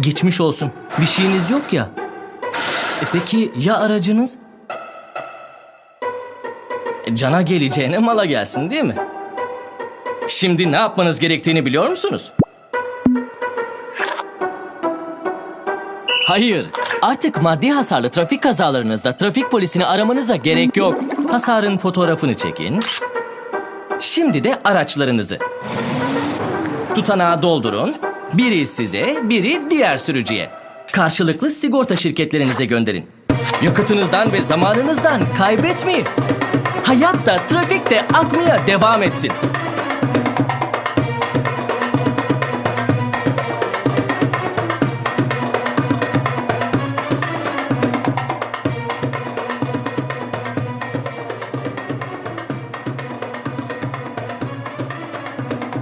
Geçmiş olsun. Bir şeyiniz yok ya. E peki ya aracınız? E, Cana geleceğine mala gelsin değil mi? Şimdi ne yapmanız gerektiğini biliyor musunuz? Hayır. Artık maddi hasarlı trafik kazalarınızda trafik polisini aramanıza gerek yok. Hasarın fotoğrafını çekin. Şimdi de araçlarınızı. Tutanağı doldurun. Biri size, biri diğer sürücüye. Karşılıklı sigorta şirketlerinize gönderin. Yakıtınızdan ve zamanınızdan kaybetmeyin. Hayat da trafik de akmaya devam etsin.